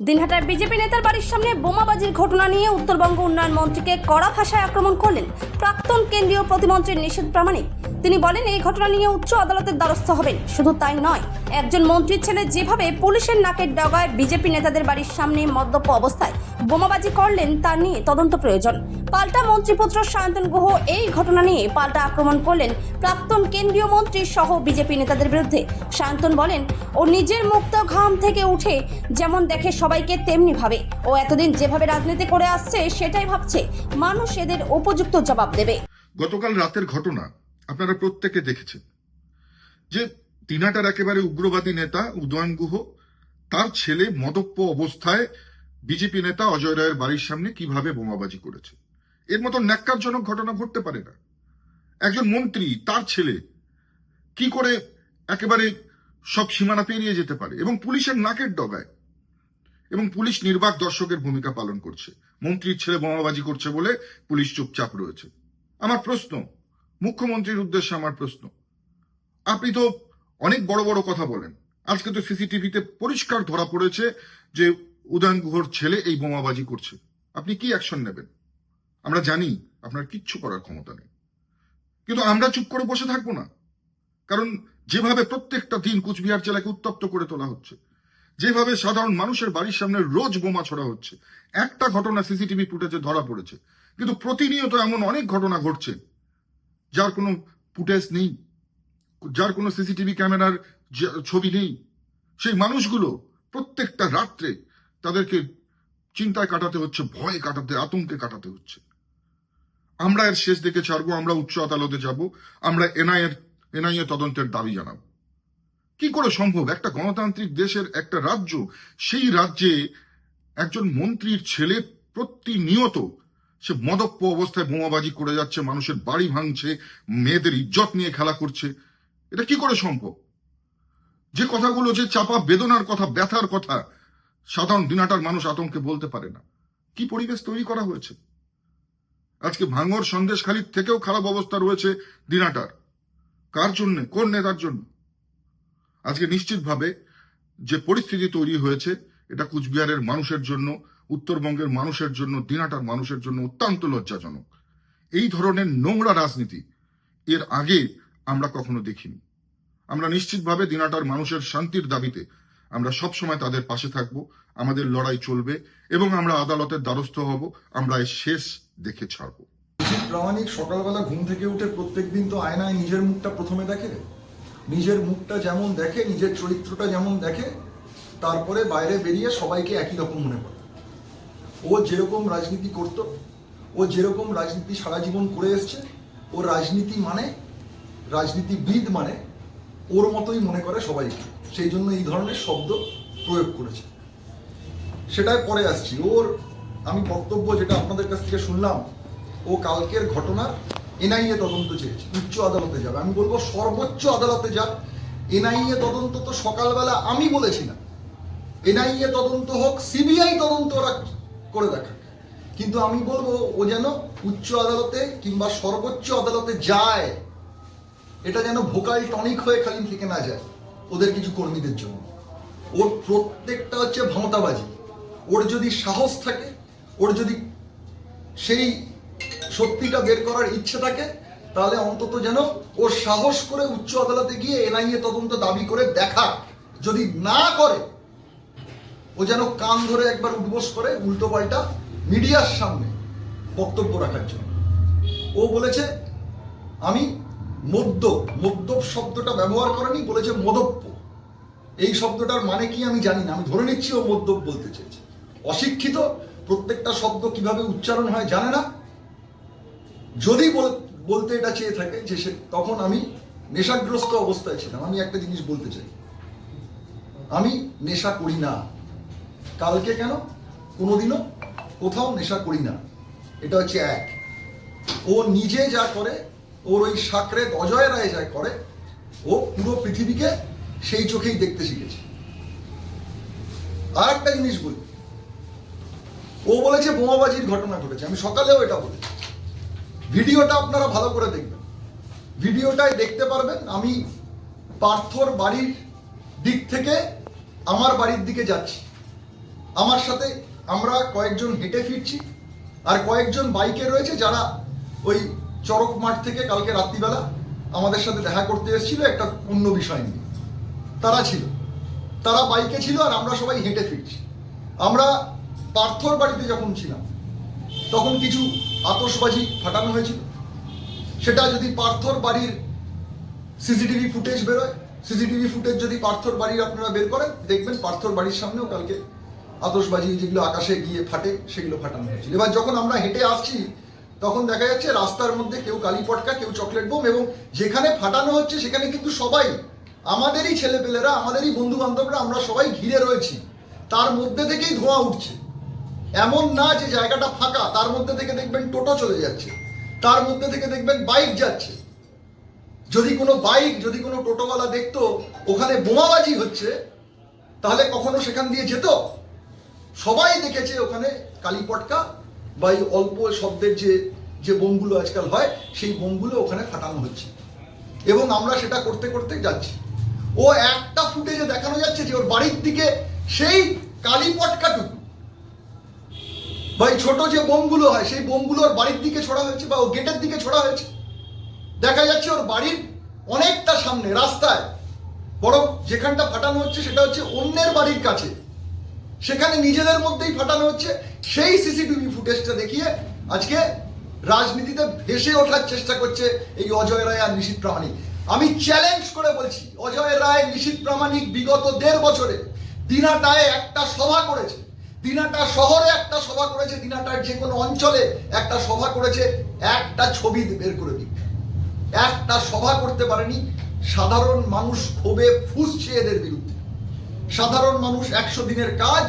দিনহাটার BJP নেতার বাড়ির সামনে বোমাবাজির ঘটনা নিয়ে উত্তরবঙ্গ উন্নয়ন মন্ত্রীকে কড়া ভাষায় আক্রমণ করলেন প্রাক্তন কেন্দ্রীয় প্রতিমন্ত্রী নিষেধ প্রামাণিক। তিনি বলেন, এই ঘটনা নিয়ে উচ্চ আদালতের দ্বারস্থ হবেন। শুধু তাই নয়, একজন মন্ত্রীর ছেলে যেভাবে পুলিশের নাকের ডগায় বিজেপি নেতাদের বাড়ির সামনে মদ্যপ অবস্থায় বোমাবাজি করলেন, তা নিয়ে তদন্ত প্রয়োজন। পাল্টা মন্ত্রীপুত্র সায়ন্তন গুহ এই ঘটনা নিয়ে পাল্টা আক্রমণ করলেন প্রাক্তন কেন্দ্রীয় মন্ত্রী সহ বিজেপি নেতাদের বিরুদ্ধে। সায়ন্তন বলেন, ও নিজের মুক্ত ঘাম থেকে উঠে যেমন দেখে সবাইকে, তেমনি ভাবে। ও এতদিন যেভাবে রাজনীতি করে আসছে, সেটাই ভাবছে। মানুষ এদের উপযুক্ত জবাব দেবে। গতকাল রাতের ঘটনা আপনারা প্রত্যেকে দেখেছেন যে তিনাটার একেবারে উগ্রবাদী নেতা উদয়ন গুহ, তার ছেলে মদপ্য অবস্থায় বিজেপি নেতা অজয় রায়ের বাড়ির সামনে কীভাবে বোমাবাজি করেছে? এর মতো ন্যাক্কারজনক ঘটনা ঘটতে পারে না। একজন মন্ত্রী, তার ছেলে, কি করে একেবারে সব সীমানা পেরিয়ে যেতে পারে এবং পুলিশের নাকের ডগায়, এবং পুলিশ নির্বাক দর্শকের ভূমিকা পালন করছে। মন্ত্রীর ছেলে বোমাবাজি করছে বলে পুলিশ চুপচাপ রয়েছে। আমার প্রশ্ন মুখ্যমন্ত্রীর উদ্দেশ্যে আমার প্রশ্ন। আপনি তো অনেক বড় বড় কথা বলেন। আজকে তো সিসিটিভিতে পরিষ্কার ধরা পড়েছে যে উদয়ন গুহর ছেলে এই বোমাবাজি করছে। আপনি কি অ্যাকশন নেবেন? আমরা জানি আপনার কিচ্ছু করার ক্ষমতা নেই। কিন্তু আমরা চুপ করে বসে থাকব না। কারণ যেভাবে প্রত্যেকটা দিন কুচবিহার জেলাকে উত্তপ্ত করে তোলা হচ্ছে, যেভাবে সাধারণ মানুষের বাড়ির সামনে রোজ বোমা ছড়া হচ্ছে, একটা ঘটনা সিসিটিভি ফুটেজে ধরা পড়েছে। কিন্তু প্রতিনিয়ত এমন অনেক ঘটনা ঘটছে যার কোনো ফুটেজ নেই, যার কোনো সিসিটিভি ক্যামেরার ছবি নেই। সেই মানুষগুলো প্রত্যেকটা রাত্রে তাদেরকে চিন্তায় কাটাতে হচ্ছে, ভয়ে কাটাতে, আতঙ্কে কাটাতে হচ্ছে। আমরা এর শেষ দেখে ছাড়বো, আমরা উচ্চ আদালতে যাব, আমরা এনআইএর এনআইএ তদন্তের দাবি জানাব। কি করে সম্ভব? একটা গণতান্ত্রিক দেশের একটা রাজ্য, সেই রাজ্যে একজন মন্ত্রীর ছেলে প্রতিনিয়ত সে মদপ্য অবস্থায় বোমাবাজি করে যাচ্ছে, মানুষের বাড়ি ভাঙছে, মেয়েদের ইজ্জত নিয়ে খেলা করছে। এটা কি করে সম্ভব? যে কথাগুলো যে চাপা বেদনার কথা, ব্যথার কথা, সাধারণ দিনাটার মানুষ আতঙ্কে বলতে পারে না। কি পরিবেশ তৈরি করা হয়েছে? আজকে ভাঙর সন্দেশখালির থেকেও খারাপ অবস্থা রয়েছে দিনাটার। কার জন্য? কোন নেতার জন্য? আজকে নিশ্চিতভাবে যে পরিস্থিতি তৈরি হয়েছে, এটা কুচবিহারের মানুষের জন্য উত্তরবঙ্গের মানুষের জন্য, দিনাটার মানুষের জন্য অত্যন্ত লজ্জাজনক। এই ধরনের নোংরা রাজনীতি এর আগে আমরা কখনো দেখিনি। আমরা নিশ্চিতভাবে দিনাটার মানুষের শান্তির দাবিতে আমরা সব সময় তাদের পাশে থাকব, আমাদের লড়াই চলবে এবং আমরা আদালতের দ্বারস্থ হব, আমরা এর শেষ দেখে ছাড়বো। প্রামাণিক সকালবেলা ঘুম থেকে উঠে প্রত্যেক দিন তো আয়নায় নিজের মুখটা প্রথমে দেখে। নিজের মুখটা যেমন দেখে, নিজের চরিত্রটা যেমন দেখে, তারপরে বাইরে বেরিয়ে সবাইকে একই রকম মনে করে। ও যেরকম রাজনীতি করত, ও যেরকম রাজনীতি সারা জীবন করে এসছে, ও রাজনীতি মানে রাজনীতিবিদ মানে ওর মতোই মনে করে সবাইকে সেই জন্য এই ধরনের শব্দ প্রয়োগ করেছে। সেটাই পরে আসছি। ওর আমি বক্তব্য যেটা আপনাদের কাছ থেকে শুনলাম, ও কালকের ঘটনার এনআইএ তদন্ত চেয়েছে, উচ্চ আদালতে যাবে। আমি বলব সর্বোচ্চ আদালতে যাক এনআইএ তদন্ত তো সকালবেলা আমি বলেছি না এনআইএ তদন্ত হোক, সিবিআই তদন্ত ওরা করে দেখাক। কিন্তু আমি বলব, ও যেন উচ্চ আদালতে কিংবা সর্বোচ্চ আদালতে যায়, এটা যেন ভোকাল টনিক হয়ে খালি থেকে না যায় ওদের কিছু কর্মীদের জন্য। ওর প্রত্যেকটা হচ্ছে ভাঁওতাবাজি ওর যদি সাহস থাকে, ওর যদি সেই সত্যিটা বের করার ইচ্ছে থাকে, তাহলে অন্তত যেন ওর সাহস করে উচ্চ আদালতে গিয়ে এনআইএ তদন্ত দাবি করে দেখা যদি না করে ও যেন কান ধরে একবার উদ্বোস করে উল্টো পাল্টা মিডিয়ার সামনে বক্তব্য রাখার জন্য। ও বলেছে, আমি মদ্যপ মদ্যপ শব্দটা ব্যবহার করেনি, বলেছে মদপ্য এই শব্দটার মানে কি আমি জানি না, আমি ধরে নিচ্ছি ও মদ্যপ বলতে চেয়েছে। অশিক্ষিত প্রত্যেকটা শব্দ কীভাবে উচ্চারণ হয় জানে না। যদি বল- বলতে এটা চেয়ে থাকে যে সে, তখন আমি নেশাগ্রস্ত অবস্থায় ছিলাম। আমি একটা জিনিস বলতে চাই। আমি নেশা করি না। কালকে কেন? কোনোদিনও কোথাও নেশা করি না। এটা হচ্ছে এক। ও নিজে যা করে, ওর ওই সাকরে অজয় রায় যা করে, ও পুরো পৃথিবীকে সেই চোখেই দেখতে শিখেছে। আর একটা জিনিস বলি। ও বলেছে বোমাবাজির ঘটনা ঘটেছে। আমি সকালেও এটা বলেছি। ভিডিওটা আপনারা ভালো করে দেখবেন। ভিডিওটায় দেখতে পারবেন, আমি পার্থর বাড়ির দিক থেকে আমার বাড়ির দিকে যাচ্ছি। আমার সাথে আমরা কয়েকজন হেঁটে ফিরছি আর কয়েকজন বাইকে রয়েছে যারা ওই চরক মাঠ থেকে কালকে রাত্রিবেলা আমাদের সাথে দেখা করতে এসেছিল একটা অন্য বিষয় নিয়ে। তারা ছিল। তারা বাইকে ছিল আর আমরা সবাই হেঁটে ফিরছি। আমরা পার্থর বাড়িতে যখন ছিলাম, তখন কিছু আতশবাজি ফাটানো হয়েছিল। সেটা যদি পার্থর বাড়ির সিসিটিভি ফুটেজ বেরোয়, সিসিটিভি ফুটেজ যদি পার্থর বাড়ির আপনারা বের করেন, দেখবেন পার্থর বাড়ির সামনেও কালকে আতশবাজি যেগুলো আকাশে গিয়ে ফাটে, সেগুলো ফাটানো হয়েছিল। এবার যখন আমরা হেঁটে আসছি, তখন দেখা যাচ্ছে রাস্তার মধ্যে কেউ কালী পটকা, কেউ চকলেট বোম এবং যেখানে ফাটানো হচ্ছে, সেখানে কিন্তু সবাই, আমাদেরই ছেলেপেলেরা, আমাদেরই বন্ধু বান্ধবরা আমরা সবাই ঘিরে রয়েছি। তার মধ্যে থেকেই ধোঁয়া উঠছে। এমন না যে জায়গাটা ফাঁকা, তার মধ্যে থেকে দেখবেন টোটো চলে যাচ্ছে। তার মধ্যে থেকে দেখবেন বাইক যাচ্ছে। যদি কোনো বাইক, যদি কোনো টোটোওয়ালা দেখতো, ওখানে বোমাবাজি হচ্ছে, তাহলে কখনো সেখান দিয়ে যেত? সবাই দেখেছে ওখানে কালীপটকা বা এই অল্প শব্দের যে যে বোমগুলো আজকাল হয়, সেই বোমগুলো ওখানে ফাটানো হচ্ছে। এবং আমরা সেটা করতে করতে যাচ্ছি। ও একটা ফুটেজে দেখানো যাচ্ছে যে ওর বাড়ির দিকে সেই কালীপটকাটুকু বা এই ছোট যে বোমগুলো হয়, সেই বোমগুলো ওর বাড়ির দিকে ছোড়া হয়েছে বা ও গেটের দিকে ছোড়া হয়েছে। দেখা যাচ্ছে ওর বাড়ির অনেকটা সামনে, রাস্তায়। বরং যেখানটা ফাটানো হচ্ছে সেটা হচ্ছে অন্যের বাড়ির কাছে। সেখানে নিজেদের মধ্যেই ফাটানো হচ্ছে। সেই সিসিটিভি ফুটেজটা দেখিয়ে আজকে রাজনীতিতে ভেসে ওঠার চেষ্টা করছে এই অজয় রায় আর নিশীত প্রামাণিক। আমি চ্যালেঞ্জ করে বলছি, অজয় রায়, নিশীত প্রামাণিক বিগত দেড় বছরে দিনাটায় একটা সভা করেছে। দিনাটা শহরে একটা সভা করেছে, দিনাটার যে কোনো অঞ্চলে একটা সভা করেছে। একটা ছবি বের করে দিক। একটা সভা করতে পারেনি। সাধারণ মানুষ ক্ষোভে ফুসছে এদের বিরুদ্ধে। সাধারণ মানুষ একশো দিনের কাজ,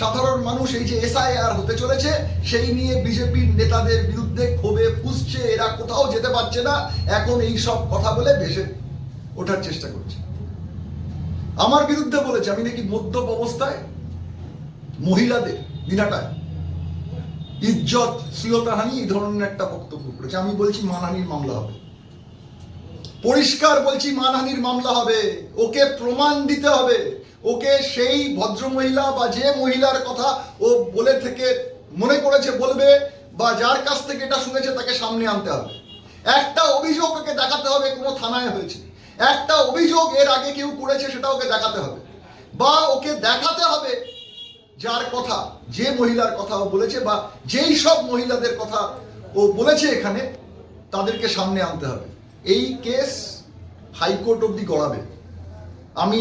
সাধারণ মানুষ এই যে এসআইআর হতে চলেছে, সেই নিয়ে বিজেপির নেতাদের বিরুদ্ধে ক্ষোভে ফুসছে, এরা কোথাও যেতে পারছে না, এখন এই সব কথা বলে ভেসে ওঠার চেষ্টা করছে। আমার বিরুদ্ধে বলেছে, আমি নাকি মদ্যপ অবস্থায় মহিলাদের দিনাটায় ইজ্জত, শ্লীলতাহানি, এই ধরনের একটা বক্তব্য করেছে। আমি বলছি মানহানির মামলা হবে। পরিষ্কার বলছি মানহানির মামলা হবে। ওকে প্রমাণ দিতে হবে। ওকে সেই ভদ্রমহিলা বা যে মহিলার কথা ও বলে থেকে মনে করেছে, বলবে বা যার কাছ থেকে এটা শুনেছে তাকে সামনে আনতে হবে। একটা অভিযোগ ওকে দেখাতে হবে কোনো থানায় হয়েছে। একটা অভিযোগ এর আগে কেউ করেছে সেটা ওকে দেখাতে হবে। বা ওকে দেখাতে হবে যার কথা, যে মহিলার কথা ও বলেছে বা যেই সব মহিলাদের কথা ও বলেছে এখানে, তাদেরকে সামনে আনতে হবে। এই কেস হাইকোর্ট অবধি গড়াবে। আমি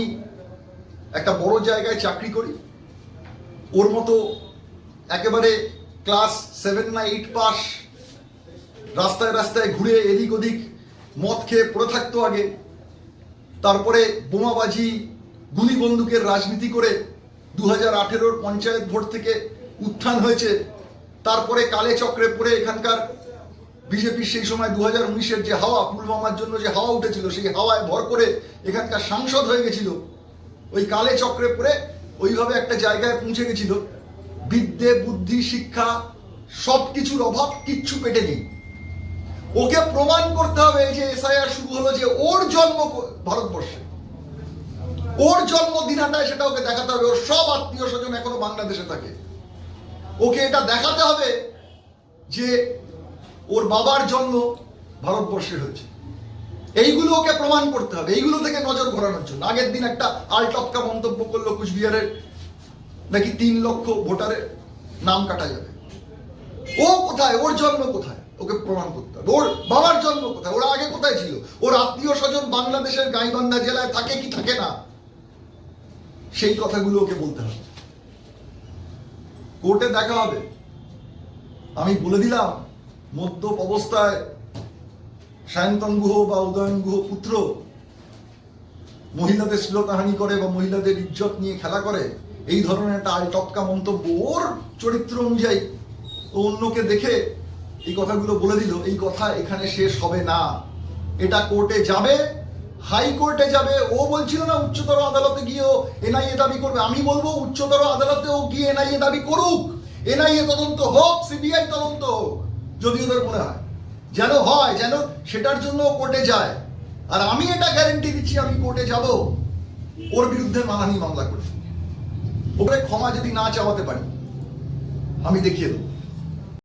একটা বড় জায়গায় চাকরি করি। ওর মতো একেবারে ক্লাস সেভেন না এইট পাস, রাস্তায় রাস্তায় ঘুরে এদিক ওদিক মদ খেয়ে পড়ে থাকতো আগে। তারপরে বোমাবাজি, গুলি বন্দুকের রাজনীতি করে দু হাজার আঠেরোর পঞ্চায়েত ভোট থেকে উত্থান হয়েছে। তারপরে কালে চক্রে পড়ে এখানকার বিজেপির সেই সময় দু হাজার উনিশের যে হাওয়া, পুলওয়ামার জন্য যে হাওয়া উঠেছিল, সেই হাওয়ায় ভর করে এখানকার সাংসদ হয়ে গেছিল। ওই কালে চক্রে পড়ে ওইভাবে একটা জায়গায় পৌঁছে গেছিল। বিদ্যে, বুদ্ধি, শিক্ষা সব কিছুর অভাব কিচ্ছু পেটে নেই ওকে প্রমাণ করতে হবে যে এসআইআর শুরু হলো যে ওর জন্ম ভারতবর্ষে। ওর জন্ম দিনাটায় সেটা ওকে দেখাতে হবে। ওর সব আত্মীয় স্বজন এখনও বাংলাদেশে থাকে। ওকে এটা দেখাতে হবে যে ওর বাবার জন্ম ভারতবর্ষে হয়েছে। এইগুলো ওকে প্রমাণ করতে হবে, এইগুলো থেকে নজর ঘোরানোর জন্য। আগের দিন একটা আলটপকা মন্তব্য করল কুচবিহারের নাকি তিন লক্ষ ভোটারের নাম কাটা যাবে। ও কোথায়? ওর জন্ম কোথায়? ওকে প্রমাণ করতে হবে। ওর বাবার জন্ম কোথায়? ওরা আগে কোথায় ছিল? ওর আত্মীয় স্বজন বাংলাদেশের গাইবান্ধা জেলায় থাকে কি থাকে না? সেই কথাগুলো ওকে বলতে হবে। কোর্টে দেখা হবে। আমি বলে দিলাম, মদ্যপ অবস্থায় সায়ন্তন গুহ বা উদয়ন গুহ পুত্র মহিলাদের শ্লীলতাহানি করে বা মহিলাদের ইজ্জত নিয়ে খেলা করে, এই ধরনের একটা আলটপকা মন্তব্য ওর চরিত্র অনুযায়ী। ও অন্যকে দেখে এই কথাগুলো বলে দিল, এই কথা এখানে শেষ হবে না। এটা কোর্টে যাবে হাইকোর্টে যাবে। ও বলছিল না উচ্চতর আদালতে গিয়ে ও এনআইএ দাবি করবে। আমি বলব উচ্চতর আদালতে ও গিয়ে এনআইএ দাবি করুক। এনআইএ তদন্ত হোক, সিবিআই তদন্ত হোক, যদি ওদের মনে হয়। যেন হয়, যেন সেটার জন্য কোর্টে যায়। আর আমি এটা গ্যারেন্টি দিচ্ছি, আমি কোর্টে যাব। ওর বিরুদ্ধে মানহানি মামলা করে ওপরে ক্ষমা যদি না চাওয়াতে পারি, আমি দেখিয়ে দেবো।